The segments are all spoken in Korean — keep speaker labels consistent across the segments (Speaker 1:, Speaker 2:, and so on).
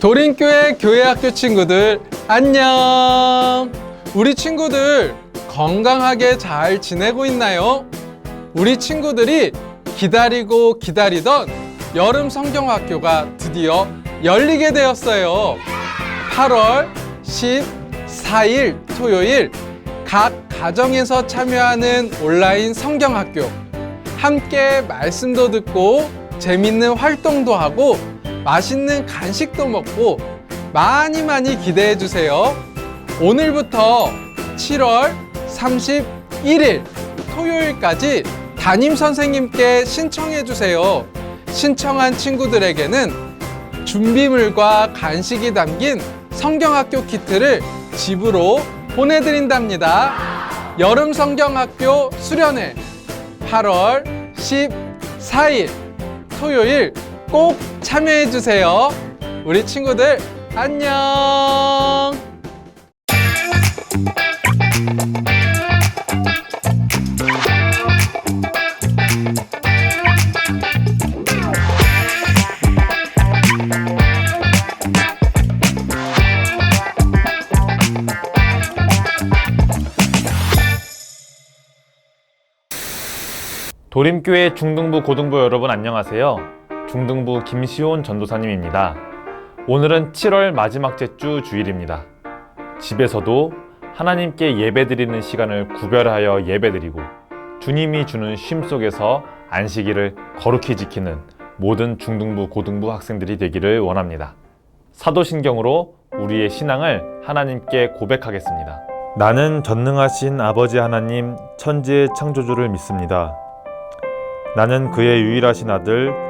Speaker 1: 도림교회 교회학교 친구들 안녕. 우리 친구들 건강하게 잘 지내고 있나요? 우리 친구들이 기다리고 기다리던 여름 성경학교가 드디어 열리게 되었어요. 8월 14일 토요일 각 가정에서 참여하는 온라인 성경학교 함께 말씀도 듣고 재밌는 활동도 하고 맛있는 간식도 먹고 많이 많이 기대해 주세요. 오늘부터 7월 31일 토요일까지 담임 선생님께 신청해 주세요. 신청한 친구들에게는 준비물과 간식이 담긴 성경학교 키트를 집으로 보내드린답니다. 여름 성경학교 수련회 8월 14일 토요일 꼭 참여해 주세요. 우리 친구들 안녕.
Speaker 2: 도림교회 중등부 고등부 여러분 안녕하세요. 중등부 김시온 전도사님입니다. 오늘은 7월 마지막 주 주일입니다. 집에서도 하나님께 예배드리는 시간을 구별하여 예배드리고 주님이 주는 쉼 속에서 안식일을 거룩히 지키는 모든 중등부 고등부 학생들이 되기를 원합니다. 사도신경으로 우리의 신앙을 하나님께 고백하겠습니다. 나는 전능하신 아버지 하나님 천지의 창조주를 믿습니다. 나는 그의 유일하신 아들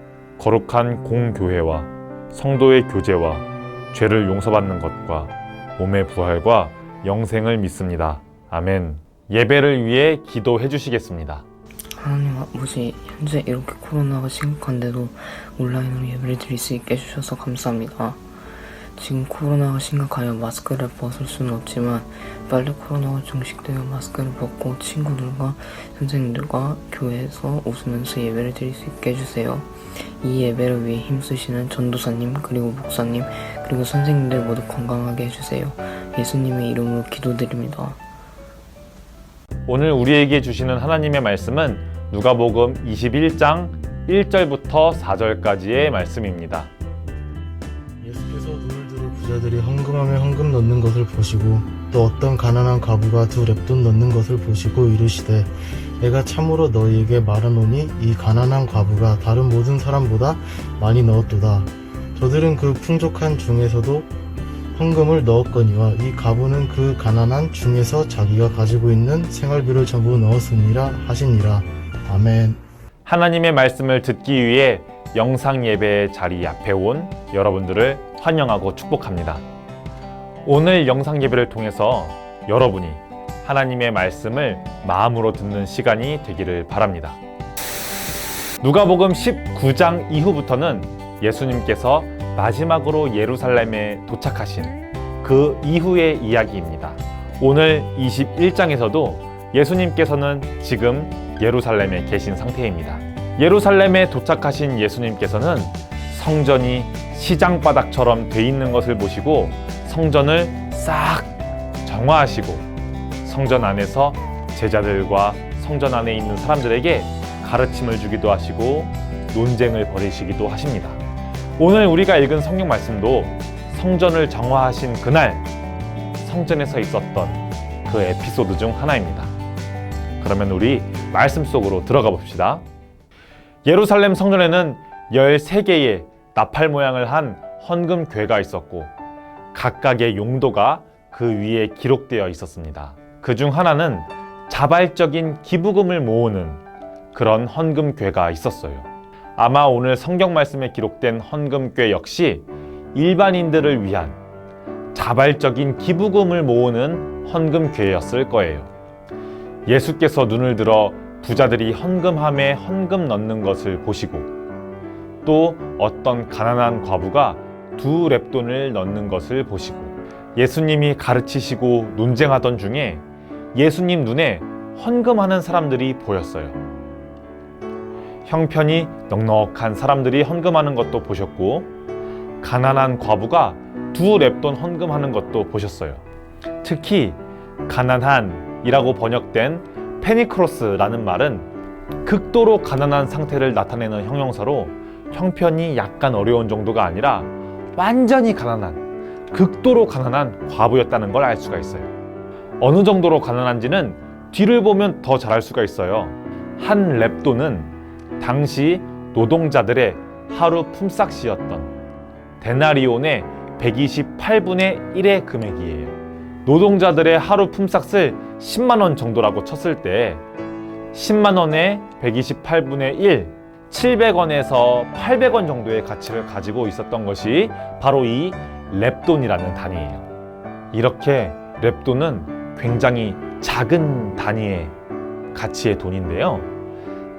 Speaker 2: 거룩한 공교회와 성도의 교제와 죄를 용서받는 것과 몸의 부활과 영생을 믿습니다. 아멘. 예배를 위해 기도해 주시겠습니다.
Speaker 3: 하나님 아버지 현재 이렇게 코로나가 심각한데도 온라인으로 예배를 드릴 수 있게 해주셔서 감사합니다. 지금 코로나가 심각하여 마스크를 벗을 수는 없지만 빨리 코로나가 종식되어 마스크를 벗고 친구들과 선생님들과 교회에서 웃으면서 예배를 드릴 수 있게 해주세요. 이 예배를 위해 힘쓰시는 전도사님 그리고 목사님 그리고 선생님들 모두 건강하게 해주세요. 예수님의 이름으로 기도드립니다.
Speaker 2: 오늘 우리에게 주시는 하나님의 말씀은 누가복음 21장 1절부터 4절까지의 말씀입니다.
Speaker 4: 예수께서 눈을 들어 부자들이 헌금함에 헌금 넣는 것을 보시고 또 어떤 가난한 과부가 두 랩돈 넣는 것을 보시고 이르시되 내가 참으로 너희에게 말하노니 이 가난한 과부가 다른 모든 사람보다 많이 넣었도다. 저들은 그 풍족한 중에서도 헌금을 넣었거니와 이 과부는 그 가난한 중에서 자기가 가지고 있는 생활비를 전부 넣었으니라 하시니라. 아멘.
Speaker 2: 하나님의 말씀을 듣기 위해 영상 예배의 자리 앞에 온 여러분들을 환영하고 축복합니다. 오늘 영상 예배를 통해서 여러분이 하나님의 말씀을 마음으로 듣는 시간이 되기를 바랍니다. 누가복음 19장 이후부터는 예수님께서 마지막으로 예루살렘에 도착하신 그 이후의 이야기입니다. 오늘 21장에서도 예수님께서는 지금 예루살렘에 계신 상태입니다. 예루살렘에 도착하신 예수님께서는 성전이 시장바닥처럼 돼 있는 것을 보시고 성전을 싹 정화하시고 성전 안에서 제자들과 성전 안에 있는 사람들에게 가르침을 주기도 하시고 논쟁을 벌이시기도 하십니다. 오늘 우리가 읽은 성경 말씀도 성전을 정화하신 그날 성전에서 있었던 그 에피소드 중 하나입니다. 그러면 우리 말씀 속으로 들어가 봅시다. 예루살렘 성전에는 13개의 나팔 모양을 한 헌금궤가 있었고 각각의 용도가 그 위에 기록되어 있었습니다. 그 중 하나는 자발적인 기부금을 모으는 그런 헌금궤가 있었어요. 아마 오늘 성경 말씀에 기록된 헌금궤 역시 일반인들을 위한 자발적인 기부금을 모으는 헌금 교회였을 거예요. 예수께서 눈을 들어 부자들이 헌금함에 헌금 넣는 것을 보시고 또 어떤 가난한 과부가 두 랩돈을 넣는 것을 보시고 예수님이 가르치시고 논쟁하던 중에 예수님 눈에 헌금하는 사람들이 보였어요. 형편이 넉넉한 사람들이 헌금하는 것도 보셨고 가난한 과부가 두 랩돈 헌금하는 것도 보셨어요. 특히 가난한이라고 번역된 페니크로스라는 말은 극도로 가난한 상태를 나타내는 형용사로 형편이 약간 어려운 정도가 아니라 완전히 가난한 극도로 가난한 과부였다는 걸 알 수가 있어요. 어느 정도로 가난한지는 뒤를 보면 더 잘 알 수가 있어요. 한 랩돈은 당시 노동자들의 하루 품삯이었던 데나리온의 128분의 1의 금액이에요. 노동자들의 하루 품삯을 10만 원 정도라고 쳤을 때 10만 원에 128분의 1, 700원에서 800원 정도의 가치를 가지고 있었던 것이 바로 이 랩돈이라는 단위예요. 이렇게 랩돈은 굉장히 작은 단위의 가치의 돈인데요.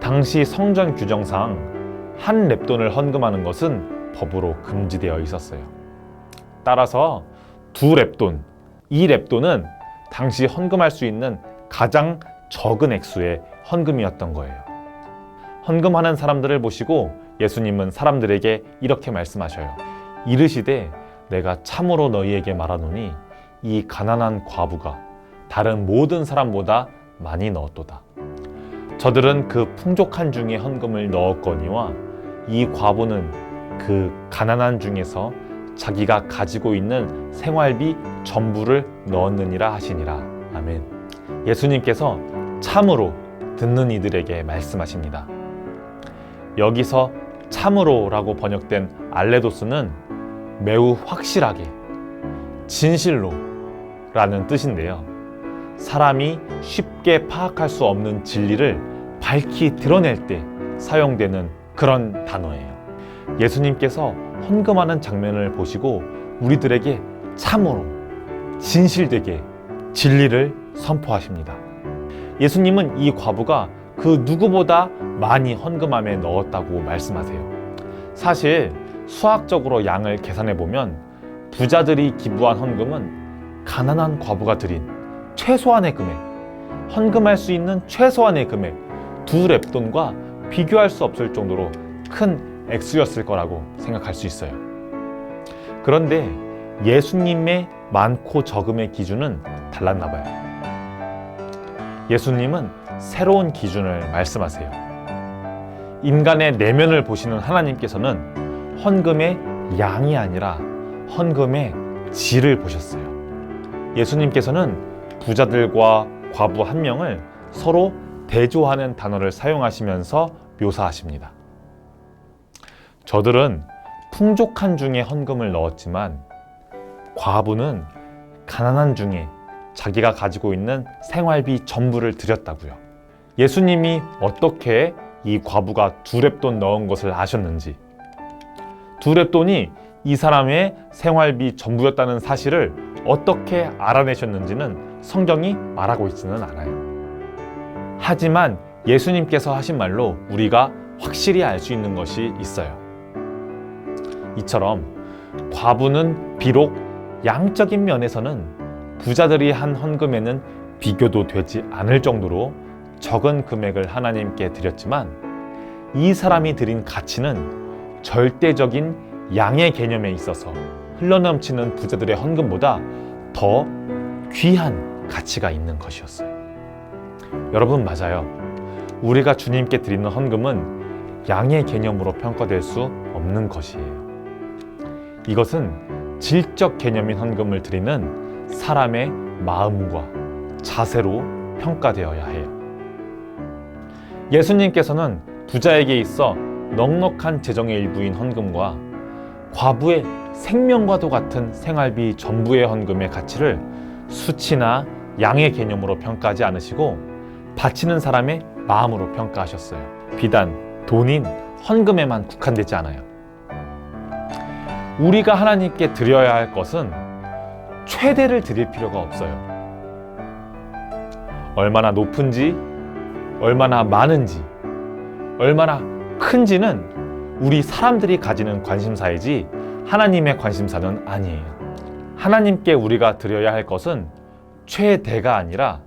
Speaker 2: 당시 성전 규정상 한 랩돈을 헌금하는 것은 법으로 금지되어 있었어요. 따라서 두 랩돈, 이 랩돈은 당시 헌금할 수 있는 가장 적은 액수의 헌금이었던 거예요. 헌금하는 사람들을 보시고 예수님은 사람들에게 이렇게 말씀하셔요. 이르시되 내가 참으로 너희에게 말하노니 이 가난한 과부가 다른 모든 사람보다 많이 넣었도다. 저들은 그 풍족한 중에 헌금을 넣었거니와 이 과부는 그 가난한 중에서 자기가 가지고 있는 생활비 전부를 넣었느니라 하시니라. 아멘. 예수님께서 참으로 듣는 이들에게 말씀하십니다. 여기서 참으로라고 번역된 알레도스는 매우 확실하게 진실로 라는 뜻인데요. 사람이 쉽게 파악할 수 없는 진리를 밝히 드러낼 때 사용되는 그런 단어예요. 예수님께서 헌금하는 장면을 보시고 우리들에게 참으로 진실되게 진리를 선포하십니다. 예수님은 이 과부가 그 누구보다 많이 헌금함에 넣었다고 말씀하세요. 사실 수학적으로 양을 계산해 보면 부자들이 기부한 헌금은 가난한 과부가 드린 최소한의 금액, 헌금할 수 있는 최소한의 금액 두 랩돈과 비교할 수 없을 정도로 큰 액수였을 거라고 생각할 수 있어요. 그런데 예수님의 많고 적음의 기준은 달랐나 봐요. 예수님은 새로운 기준을 말씀하세요. 인간의 내면을 보시는 하나님께서는 헌금의 양이 아니라 헌금의 질을 보셨어요. 예수님께서는 부자들과 과부 한 명을 서로 대조하는 단어를 사용하시면서 묘사하십니다. 저들은 풍족한 중에 헌금을 넣었지만 과부는 가난한 중에 자기가 가지고 있는 생활비 전부를 드렸다고요. 예수님이 어떻게 이 과부가 두 랩돈 넣은 것을 아셨는지, 두 랩돈이 이 사람의 생활비 전부였다는 사실을 어떻게 알아내셨는지는 성경이 말하고 있지는 않아요. 하지만 예수님께서 하신 말로 우리가 확실히 알 수 있는 것이 있어요. 이처럼 과부는 비록 양적인 면에서는 부자들이 한 헌금에는 비교도 되지 않을 정도로 적은 금액을 하나님께 드렸지만 이 사람이 드린 가치는 절대적인 양의 개념에 있어서 흘러넘치는 부자들의 헌금보다 더 귀한 가치가 있는 것이었어요. 여러분 맞아요. 우리가 주님께 드리는 헌금은 양의 개념으로 평가될 수 없는 것이에요. 이것은 질적 개념인 헌금을 드리는 사람의 마음과 자세로 평가되어야 해요. 예수님께서는 부자에게 있어 넉넉한 재정의 일부인 헌금과 과부의 생명과도 같은 생활비 전부의 헌금의 가치를 수치나 양의 개념으로 평가하지 않으시고 바치는 사람의 마음으로 평가하셨어요. 비단 돈인 헌금에만 국한되지 않아요. 우리가 하나님께 드려야 할 것은 최대를 드릴 필요가 없어요. 얼마나 높은지, 얼마나 많은지, 얼마나 큰지는 우리 사람들이 가지는 관심사이지 하나님의 관심사는 아니에요. 하나님께 우리가 드려야 할 것은 최대가 아니라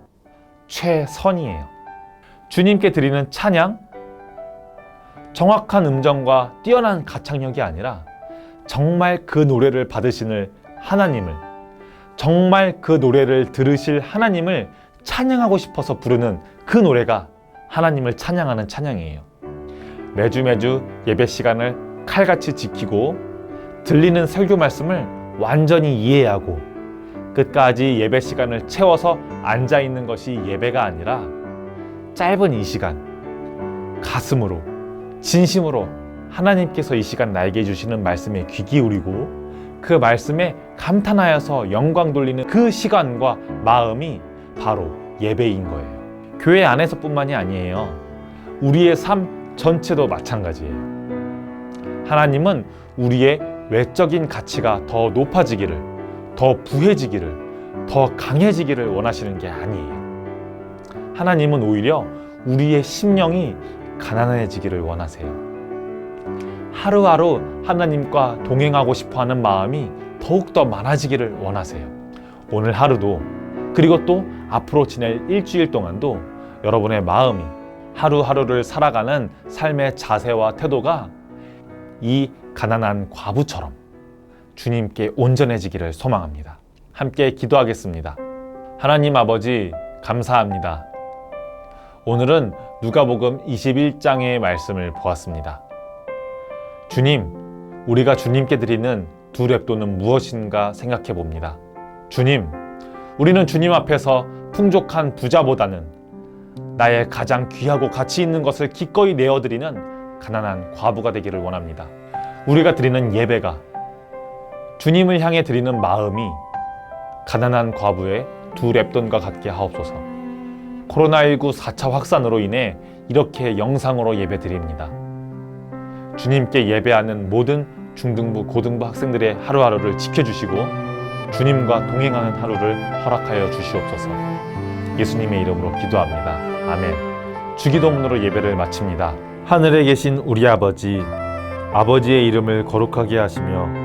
Speaker 2: 최선이에요. 주님께 드리는 찬양, 정확한 음정과 뛰어난 가창력이 아니라 정말 그 노래를 받으시는 하나님을, 정말 그 노래를 들으실 하나님을 찬양하고 싶어서 부르는 그 노래가 하나님을 찬양하는 찬양이에요. 매주 매주 예배 시간을 칼같이 지키고 들리는 설교 말씀을 완전히 이해하고 끝까지 예배 시간을 채워서 앉아 있는 것이 예배가 아니라 짧은 이 시간 가슴으로 진심으로 하나님께서 이 시간 나에게 주시는 말씀에 귀 기울이고 그 말씀에 감탄하여서 영광 돌리는 그 시간과 마음이 바로 예배인 거예요. 교회 안에서뿐만이 아니에요. 우리의 삶 전체도 마찬가지예요. 하나님은 우리의 외적인 가치가 더 높아지기를, 더 부해지기를, 더 강해지기를 원하시는 게 아니에요. 하나님은 오히려 우리의 심령이 가난해지기를 원하세요. 하루하루 하나님과 동행하고 싶어 하는 마음이 더욱더 많아지기를 원하세요. 오늘 하루도 그리고 또 앞으로 지낼 일주일 동안도 여러분의 마음이 하루하루를 살아가는 삶의 자세와 태도가 이 가난한 과부처럼 주님께 온전해지기를 소망합니다. 함께 기도하겠습니다. 하나님 아버지, 감사합니다. 오늘은 누가복음 21장의 말씀을 보았습니다. 주님, 우리가 주님께 드리는 두 랩도는 무엇인가 생각해 봅니다. 주님, 우리는 주님 앞에서 풍족한 부자보다는 나의 가장 귀하고 가치 있는 것을 기꺼이 내어드리는 가난한 과부가 되기를 원합니다. 우리가 드리는 예배가 주님을 향해 드리는 마음이 가난한 과부의 두 랩돈과 같게 하옵소서. 코로나19 4차 확산으로 인해 이렇게 영상으로 예배 드립니다. 주님께 예배하는 모든 중등부, 고등부 학생들의 하루하루를 지켜주시고 주님과 동행하는 하루를 허락하여 주시옵소서. 예수님의 이름으로 기도합니다. 아멘. 주기도문으로 예배를 마칩니다. 하늘에 계신 우리 아버지, 아버지의 이름을 거룩하게 하시며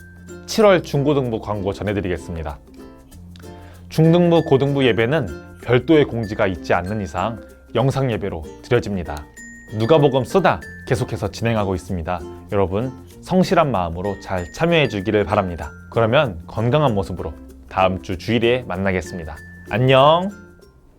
Speaker 2: 7월 중고등부 광고 전해드리겠습니다. 중등부, 고등부 예배는 별도의 공지가 있지 않는 이상 영상 예배로 드려집니다. 누가복음 쓰다 계속해서 진행하고 있습니다. 여러분 성실한 마음으로 잘 참여해 주기를 바랍니다. 그러면 건강한 모습으로 다음 주 주일에 만나겠습니다. 안녕!